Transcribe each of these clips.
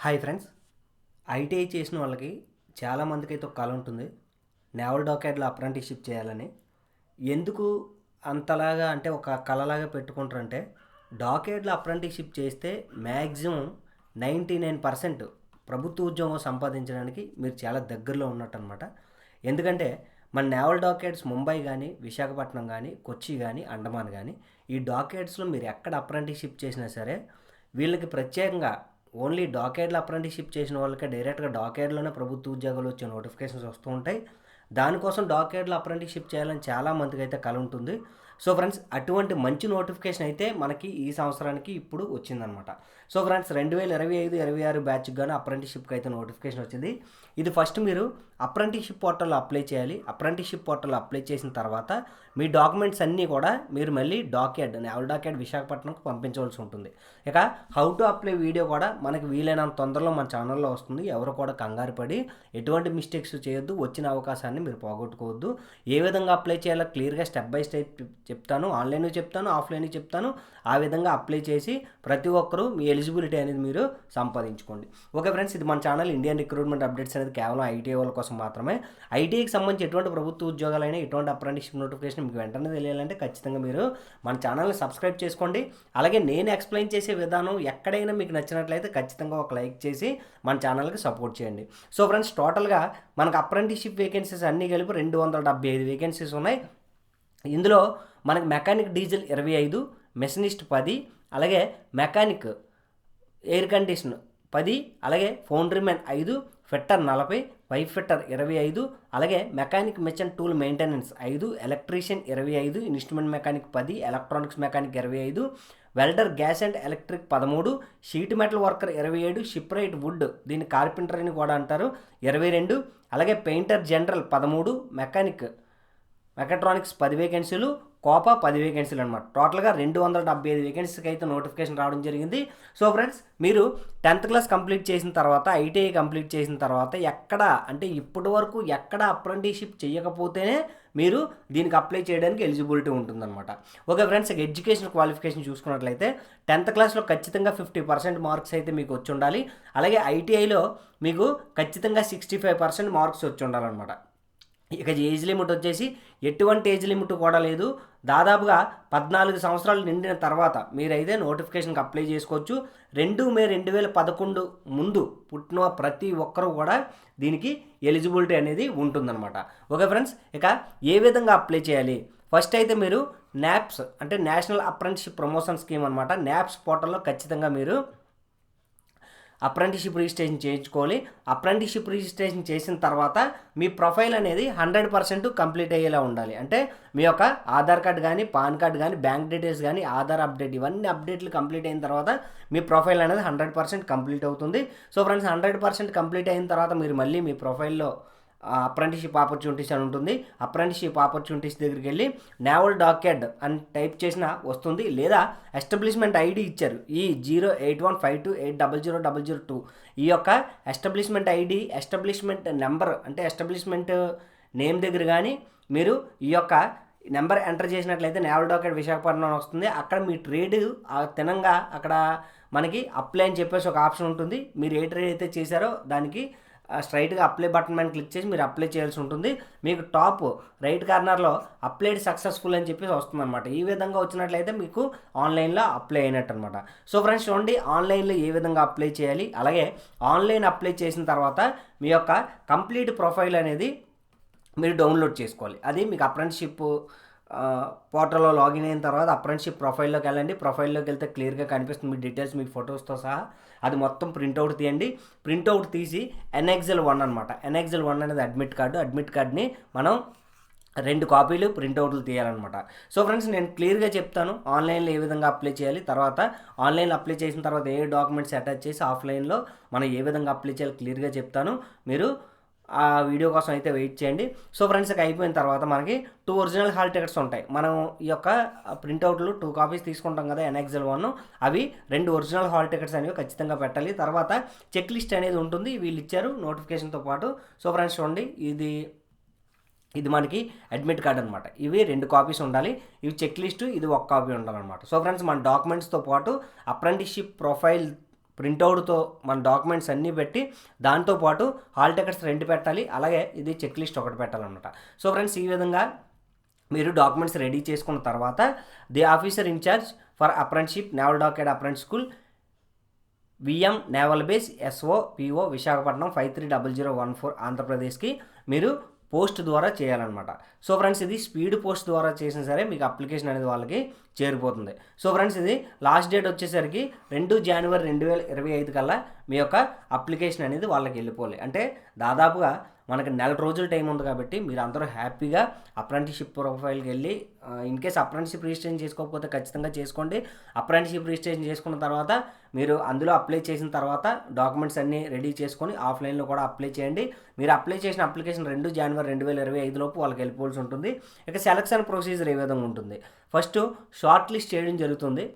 Hi friends. ITI చేసిన వాళ్ళకి చాలామందికి అయితే ఒక కళ ఉంటుంది. నేవల్ డాకెట్లో అప్రెంటిస్షిప్ చేయాలని. ఎందుకు అంతలాగా అంటే ఒక కళలాగా పెట్టుకుంటారంటే డాకెట్లో అప్రెంటిస్షిప్ చేస్తే మ్యాక్సిమం నైంటీ నైన్ పర్సెంట్ ప్రభుత్వ ఉద్యోగం సంపాదించడానికి మీరు చాలా దగ్గరలో ఉన్నట్టు అనమాట ఎందుకంటే మన నేవల్ డాకెట్స్ ముంబై కానీ విశాఖపట్నం కానీ కొచ్చి కానీ అండమాన్ కానీ ఈ డాకెట్స్లో మీరు ఎక్కడ అప్రెంటిస్షిప్ చేసినా సరే వీళ్ళకి ప్రత్యేకంగా ఓన్లీ డాకేడ్లో అప్రెంటిస్షిప్ చేసిన వాళ్ళకే డైరెక్ట్గా డాకేడ్లోనే ప్రభుత్వ ఉద్యోగాలు వచ్చే నోటిఫికేషన్స్ వస్తూ ఉంటాయి. దానికోసం డాకేడ్లో అప్రెంటిస్షిప్ చేయాలని చాలా మందికి అయితే కల ఉంటుంది. సో ఫ్రెండ్స్ అటువంటి మంచి నోటిఫికేషన్ అయితే మనకి ఈ సంవత్సరానికి ఇప్పుడు వచ్చిందనమాట. సో ఫ్రెండ్స్ రెండు వేల ఇరవై ఐదు ఇరవై ఆరు బ్యాచ్కి గాను అప్రెంటిషిప్కి అయితే నోటిఫికేషన్ వచ్చింది. ఇది ఫస్ట్ మీరు అప్రెంటిషిప్ పోర్టల్లో అప్లై చేయాలి. అప్రెంటిషిప్ పోర్టల్లో అప్లై చేసిన తర్వాత మీ డాక్యుమెంట్స్ అన్నీ కూడా మీరు మళ్ళీ డాక్యాడ్ నేవల్ డాక్యాడ్ విశాఖపట్నంకు పంపించవలసి ఉంటుంది. ఇక హౌ టు అప్లై వీడియో కూడా మనకి వీలైనంత తొందరలో మన ఛానల్లో వస్తుంది. ఎవరు కూడా కంగారు పడి ఎటువంటి మిస్టేక్స్ చేయొద్దు. వచ్చిన అవకాశాన్ని మీరు పోగొట్టుకోవద్దు. ఏ విధంగా అప్లై చేయాలో క్లియర్గా స్టెప్ బై స్టెప్ చెప్తాను ఆన్లైన్ చెప్తాను ఆఫ్లైన్ చెప్తాను. ఆ విధంగా అప్లై చేసి ప్రతి ఒక్కరూ మీ ఎలిజిబిలిటీ అనేది మీరు సంపాదించుకోండి. ఓకే ఫ్రెండ్స్ ఇది మన ఛానల్ ఇండియన్ రిక్రూట్మెంట్ అప్డేట్స్ అనేది కేవలం ఐటీఐ వాళ్ళ కోసం మాత్రమే. ఐటీఐకి సంబంధించి ఎటువంటి ప్రభుత్వ ఉద్యోగాలైనా ఎటువంటి అప్రెంటిషిప్ నోటిఫికేషన్ మీకు వెంటనే తెలియాలంటే ఖచ్చితంగా మీరు మన ఛానల్ని సబ్స్క్రైబ్ చేసుకోండి. అలాగే నేను ఎక్స్ప్లెయిన్ చేసే విధానం ఎక్కడైనా మీకు నచ్చినట్లయితే ఖచ్చితంగా ఒక లైక్ చేసి మన ఛానల్కి సపోర్ట్ చేయండి. సో ఫ్రెండ్స్ టోటల్గా మనకు అప్రెంటిషిప్ వేకెన్సీస్ అన్నీ కలిపి రెండు వందల డెబ్బై ఐదు వేకెన్సీస్ ఉన్నాయి. ఇందులో మనకు మెకానిక్ డీజిల్ ఇరవై ఐదు మెషనిస్ట్ పది అలాగే మెకానిక్ ఎయిర్ కండిషన్ పది అలాగే ఫౌండ్రీమెన్ ఐదు ఫిట్టర్ నలభై వైఫ్ ఫిట్టర్ ఇరవై ఐదు అలాగే మెకానిక్ మెషిన్ టూల్ మెయింటెనెన్స్ ఐదు ఎలక్ట్రీషియన్ ఇరవై ఐదు ఇన్స్ట్రుమెంట్ మెకానిక్ పది ఎలక్ట్రానిక్స్ మెకానిక్ ఇరవై ఐదు వెల్డర్ గ్యాస్ అండ్ ఎలక్ట్రిక్ పదమూడు షీట్ మెటల్ వర్కర్ ఇరవై ఏడు షిప్రైట్ వుడ్ దీన్ని కార్పెంటర్ అని కూడా అంటారు. ఇరవై రెండు అలాగే పెయింటర్ జనరల్ పదమూడు మెకానిక్ మెకాట్రానిక్స్ పది వేకెన్సీలు కోపా పది వేకెన్సీలు అనమాట టోటల్గా రెండు వందల డెబ్బై ఐదు వేకెన్సీకి అయితే నోటిఫికేషన్ రావడం జరిగింది. సో ఫ్రెండ్స్ మీరు టెన్త్ క్లాస్ కంప్లీట్ చేసిన తర్వాత ఐటీఐ కంప్లీట్ చేసిన తర్వాత ఎక్కడ అంటే ఇప్పటి వరకు ఎక్కడ అప్రెంటిషిప్ చేయకపోతేనే మీరు దీనికి అప్లై చేయడానికి ఎలిజిబిలిటీ ఉంటుందన్నమాట. ఓకే ఫ్రెండ్స్ ఎడ్యుకేషన్ క్వాలిఫికేషన్ చూసుకున్నట్లయితే టెన్త్ క్లాస్లో ఖచ్చితంగా ఫిఫ్టీ పర్సెంట్ మార్క్స్ అయితే మీకు వచ్చి ఉండాలి. అలాగే ఐటీఐలో మీకు ఖచ్చితంగా సిక్స్టీ ఫైవ్ పర్సెంట్ మార్క్స్ వచ్చి ఉండాలన్నమాట. ఇక ఏజ్ లిమిట్ వచ్చేసి ఎటువంటి ఏజ్ లిమిట్ కూడా లేదు. దాదాపుగా పద్నాలుగు సంవత్సరాలు నిండిన తర్వాత మీరైతే నోటిఫికేషన్కి అప్లై చేసుకోవచ్చు. రెండు మే రెండు వేల పదకొండు ముందు పుట్టిన ప్రతి ఒక్కరూ కూడా దీనికి ఎలిజిబిలిటీ అనేది ఉంటుందన్నమాట. ఓకే ఫ్రెండ్స్ ఇక ఏ విధంగా అప్లై చేయాలి? ఫస్ట్ అయితే మీరు న్యాప్స్ అంటే నేషనల్ అప్రెంటిస్షిప్ ప్రమోషన్ స్కీమ్ అనమాట న్యాప్స్ పోర్టల్లో ఖచ్చితంగా మీరు అప్రెంటిషిప్ రిజిస్ట్రేషన్ చేయించుకోవాలి. అప్రెంటిషిప్ రిజిస్ట్రేషన్ చేసిన తర్వాత మీ ప్రొఫైల్ అనేది హండ్రెడ్ పర్సెంట్ కంప్లీట్ అయ్యేలా ఉండాలి. అంటే మీ యొక్క ఆధార్ కార్డ్ కానీ పాన్ కార్డ్ కానీ బ్యాంక్ డీటెయిల్స్ కానీ ఆధార్ అప్డేట్ ఇవన్నీ అప్డేట్లు కంప్లీట్ అయిన తర్వాత మీ ప్రొఫైల్ అనేది హండ్రెడ్ పర్సెంట్ కంప్లీట్ అవుతుంది. So friends hundred percent complete అయిన తర్వాత మీరు మళ్ళీ మీ ప్రొఫైల్లో అప్రెంటిషిప్ ఆపర్చునిటీస్ అని ఉంటుంది. అప్రెంటిషిప్ ఆపర్చునిటీస్ దగ్గరికి వెళ్ళి నేవల్ డాకెడ్ అని టైప్ చేసిన వస్తుంది. లేదా ఎస్టాబ్లిష్మెంట్ ఐడి ఇచ్చారు. ఈ zero eight one five two eight double zero double zero two. ఈ యొక్క ఎస్టాబ్లిష్మెంట్ ఐడి ఎస్టాబ్లిష్మెంట్ నెంబర్ అంటే ఎస్టాబ్లిష్మెంట్ నేమ్ దగ్గర కానీ మీరు ఈ యొక్క నెంబర్ ఎంటర్ చేసినట్లయితే నేవల్ డాకెట్ విశాఖపట్నం వస్తుంది. అక్కడ మీ ట్రేడ్ తినంగా అక్కడ మనకి అప్లై అని చెప్పేసి ఒక ఆప్షన్ ఉంటుంది. మీరు ఏ ట్రేడ్ అయితే చేశారో దానికి స్ట్రైట్గా అప్లై బటన్ మీద క్లిక్ చేసి మీరు అప్లై చేయాల్సి ఉంటుంది. మీకు టాప్ రైట్ కార్నర్లో అప్లైడ్ సక్సెస్ఫుల్ అని చెప్పేసి వస్తుంది అనమాట ఈ విధంగా వచ్చినట్లయితే మీకు ఆన్లైన్లో అప్లై అయినట్టు అనమాట సో ఫ్రెండ్స్ చూడండి ఆన్లైన్లో ఏ విధంగా అప్లై చేయాలి అలాగే ఆన్లైన్ అప్లై చేసిన తర్వాత మీ యొక్క కంప్లీట్ ప్రొఫైల్ అనేది మీరు డౌన్లోడ్ చేసుకోవాలి. అది మీకు అప్రెంటిషిప్ పోర్టల్లో లాగిన్ అయిన తర్వాత అప్రెంటిషిప్ ప్రొఫైల్లోకి వెళ్ళండి. ప్రొఫైల్లోకి వెళ్తే క్లియర్గా కనిపిస్తుంది మీ డీటెయిల్స్ మీ ఫొటోస్తో సహా. అది మొత్తం ప్రింట్అవుట్ తీయండి. ప్రింట్అవుట్ తీసి ఎన్ఎక్జెల్ వన్ అనమాట ఎన్ఎక్జెల్ వన్ అనేది అడ్మిట్ కార్డు అడ్మిట్ కార్డ్ని మనం రెండు కాపీలు ప్రింట్అవుట్లు తీయాలన్నమాట. సో ఫ్రెండ్స్ నేను క్లియర్గా చెప్తాను. ఆన్లైన్లో ఏ విధంగా అప్లై చేయాలి? తర్వాత ఆన్లైన్లో అప్లై చేసిన తర్వాత ఏ డాక్యుమెంట్స్ అటాచ్ చేసి ఆఫ్లైన్లో మనం ఏ విధంగా అప్లై చేయాలి? క్లియర్గా చెప్తాను. మీరు ఆ వీడియో కోసం అయితే వెయిట్ చేయండి. సో ఫ్రెండ్స్ ఇక అయిపోయిన తర్వాత మనకి టూ ఒరిజినల్ హాల్ టికెట్స్ ఉంటాయి. మనం ఈ యొక్క ప్రింట్అవుట్లు టూ కాపీస్ తీసుకుంటాం కదా ఎన్ఎక్సెల్ వన్. అవి రెండు ఒరిజినల్ హాల్ టికెట్స్ అనేవి ఖచ్చితంగా పెట్టాలి. తర్వాత చెక్ లిస్ట్ అనేది ఉంటుంది. వీళ్ళు ఇచ్చారు నోటిఫికేషన్తో పాటు. సో ఫ్రెండ్స్ చూడండి. ఇది ఇది మనకి అడ్మిట్ కార్డ్ అనమాట ఇవి రెండు కాపీస్ ఉండాలి. ఇవి చెక్ లిస్టు ఇది ఒక కాపీ ఉండాలన్నమాట. సో ఫ్రెండ్స్ మన డాక్యుమెంట్స్తో పాటు అప్రెంటిస్షిప్ ప్రొఫైల్ ప్రింటౌట్తో మన డాక్యుమెంట్స్ అన్నీ పెట్టి దాంతోపాటు హాల్ టికెట్స్ రెండు పెట్టాలి. అలాగే ఇది చెక్ లిస్ట్ ఒకటి పెట్టాలన్నమాట. సో ఫ్రెండ్స్ ఈ విధంగా మీరు డాక్యుమెంట్స్ రెడీ చేసుకున్న తర్వాత the officer in charge for apprenticeship naval dockyard apprentice school VM naval base SO PO Visakhapatnam five three double zero one four ఆంధ్రప్రదేశ్కి మీరు పోస్ట్ ద్వారా చేయాలన్నమాట. సో ఫ్రెండ్స్ ఇది స్పీడ్ పోస్ట్ ద్వారా చేసినా సరే మీకు అప్లికేషన్ అనేది వాళ్ళకి చేరిపోతుంది. సో ఫ్రెండ్స్ ఇది లాస్ట్ డేట్ వచ్చేసరికి రెండు జనవరి రెండు వేల ఇరవై ఐదు కల్లా మీ యొక్క అప్లికేషన్ అనేది వాళ్ళకి వెళ్ళిపోవాలి. అంటే దాదాపుగా మనకి నెల రోజుల టైం ఉంది కాబట్టి మీరు అందరూ హ్యాపీగా అప్రెంటిషిప్ ప్రొఫైల్కి వెళ్ళి ఇన్ కేస్ అప్రెంటిషిప్ రిజిస్ట్రేషన్ చేసుకోకపోతే ఖచ్చితంగా చేసుకోండి. అప్రెంటిషిప్ రిజిస్ట్రేషన్ చేసుకున్న తర్వాత మీరు అందులో అప్లై చేసిన తర్వాత డాక్యుమెంట్స్ అన్నీ రెడీ చేసుకొని ఆఫ్లైన్లో కూడా అప్లై చేయండి. మీరు అప్లై చేసిన అప్లికేషన్ రెండు జనవరి రెండు వేల ఇరవై ఐదులోపు వాళ్ళకి వెళ్ళిపోవాల్సి ఉంటుంది. ఇక సెలక్షన్ ప్రొసీజర్ ఏ విధంగా ఉంటుంది? ఫస్ట్ షార్ట్ లిస్ట్ చేయడం జరుగుతుంది.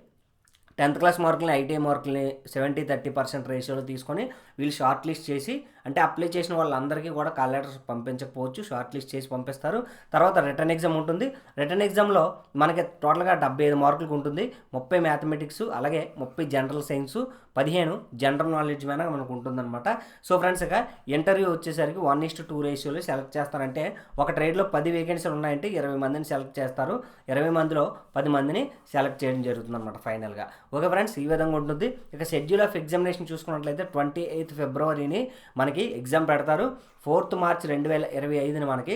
టెన్త్ క్లాస్ మార్కులని ఐటీఐ మార్కులని సెవెంటీ థర్టీ పర్సెంట్ రేషియోలో తీసుకొని వీళ్ళు షార్ట్ లిస్ట్ చేసి అంటే అప్లై చేసిన వాళ్ళందరికీ కూడా కాల్ లెటర్స్ పంపించకపోవచ్చు. షార్ట్ లిస్ట్ చేసి పంపిస్తారు. తర్వాత రిటర్న్ ఎగ్జామ్ ఉంటుంది. రిటర్న్ ఎగ్జామ్లో మనకి టోటల్గా డెబ్బై ఐదు మార్కులకు ఉంటుంది. ముప్పై మ్యాథమెటిక్స్ అలాగే ముప్పై జనరల్ సైన్స్ పదిహేను జనరల్ నాలెడ్జ్ మీద మనకు ఉంటుందన్నమాట. సో ఫ్రెండ్స్ ఇక ఇంటర్వ్యూ వచ్చేసరికి వన్ ఇస్ట్ టూ రేషియోలో సెలెక్ట్ చేస్తారంటే ఒక ట్రేడ్లో పది వేకెన్సీలు ఉన్నాయంటే ఇరవై మందిని సెలెక్ట్ చేస్తారు. ఇరవై మందిలో పది మందిని సెలెక్ట్ చేయడం జరుగుతుంది అనమాట ఫైనల్గా. ఓకే ఫ్రెండ్స్ ఈ విధంగా ఉంటుంది. ఇక షెడ్యూల్ ఆఫ్ ఎగ్జామినేషన్ చూసుకున్నట్లయితే ట్వంటీ ఎయిత్ ఫిబ్రవరిని మనకి ఎగ్జామ్ పెడతారు. ఫోర్త్ మార్చ్ రెండు వేల ఇరవై ఐదుని మనకి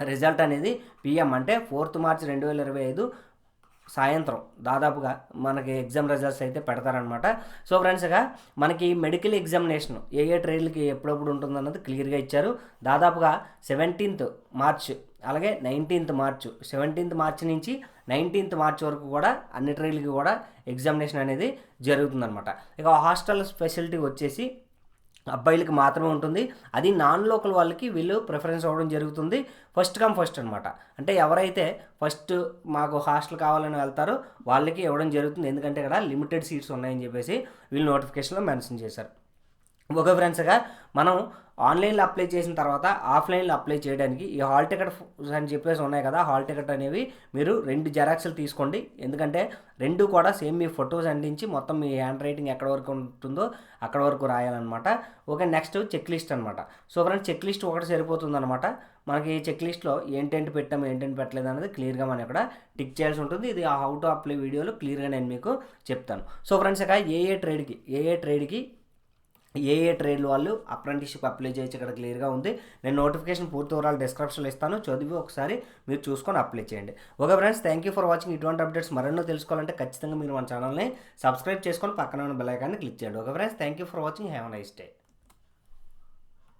రిజల్ట్ అనేది పిఎం అంటే ఫోర్త్ మార్చ్ రెండు వేల ఇరవై ఐదు సాయంత్రం. దాదాపుగా మనకి ఎగ్జామ్ రిజల్ట్స్ అయితే పెడతారనమాట సో ఫ్రెండ్స్ ఇక మనకి మెడికల్ ఎగ్జామినేషన్ ఏ ఏ ట్రైన్లకి ఉంటుంది ఉంటుందన్నది క్లియర్గా ఇచ్చారు. దాదాపుగా సెవెంటీన్త్ మార్చ్ అలాగే నైన్టీన్త్ మార్చ్ సెవెంటీన్త్ మార్చ్ నుంచి నైన్టీన్త్ మార్చ్ వరకు కూడా అన్ని ట్రైన్లకి కూడా ఎగ్జామినేషన్ అనేది జరుగుతుందనమాట ఇక హాస్టల్ ఫెసిలిటీ వచ్చేసి అబ్బాయిలకి మాత్రమే ఉంటుంది. అది నాన్ లోకల్ వాళ్ళకి వీళ్ళు ప్రిఫరెన్స్ అవ్వడం జరుగుతుంది. ఫస్ట్ కమ్ ఫస్ట్ అనమాట అంటే ఎవరైతే ఫస్ట్ మాకు హాస్టల్ కావాలని వెళ్తారో వాళ్ళకి ఇవ్వడం జరుగుతుంది. ఎందుకంటే ఇక్కడ లిమిటెడ్ సీట్స్ ఉన్నాయని చెప్పేసి వీళ్ళు నోటిఫికేషన్లో మెన్షన్ చేశారు. ఒక ఫ్రెండ్స్గా మనం ఆన్లైన్లో అప్లై చేసిన తర్వాత ఆఫ్లైన్లో అప్లై చేయడానికి ఈ హాల్ టికెట్ అని చెప్పేసి ఉన్నాయి కదా హాల్ టికెట్ అనేవి మీరు రెండు జెరాక్స్లు తీసుకోండి. ఎందుకంటే రెండు కూడా సేమ్ మీ ఫొటోస్ అందించి మొత్తం మీ హ్యాండ్ రైటింగ్ ఎక్కడ వరకు ఉంటుందో అక్కడ వరకు రాయాలన్నమాట. ఓకే నెక్స్ట్ చెక్ లిస్ట్ అనమాట సో ఫ్రెండ్స్ చెక్ లిస్ట్ ఒకటి సరిపోతుంది అనమాట మనకి చెక్ లిస్ట్లో ఏంటంటే పెట్టాము ఏంటంటే పెట్టలేదు అనేది క్లియర్గా మనం ఇక్కడ టిక్ చేయాల్సి ఉంటుంది. ఇది హౌ టు అప్లై వీడియోలో క్లియర్గా నేను మీకు చెప్తాను. సో ఫ్రెండ్స్ ఇక ఏ ఏ ట్రేడ్కి ఏ ఏ ట్రేడ్కి ఏ ఏ ట్రేడ్లు వాళ్ళు అప్రెంటిస్షిప్ అప్లై చేయొచ్చు ఇక్కడ క్లియర్గా ఉంది. నేను నోటిఫికేషన్ పూర్తి వివరాలు డిస్క్రిప్షన్లో ఇస్తాను. చదివి ఒకసారి మీరు చూసుకొని అప్లై చేయండి. Okay friends thank you for watching ఇటువంటి అప్డేట్స్ మరెన్నో తెలుసుకోవాలంటే ఖచ్చితంగా మీరు మన ఛానల్ని సబ్స్క్రైబ్ చేసుకొని పక్కన ఉన్న బెల్ ఐకాన్ని క్లిక్ చేయండి. Okay friends thank you for watching have nice day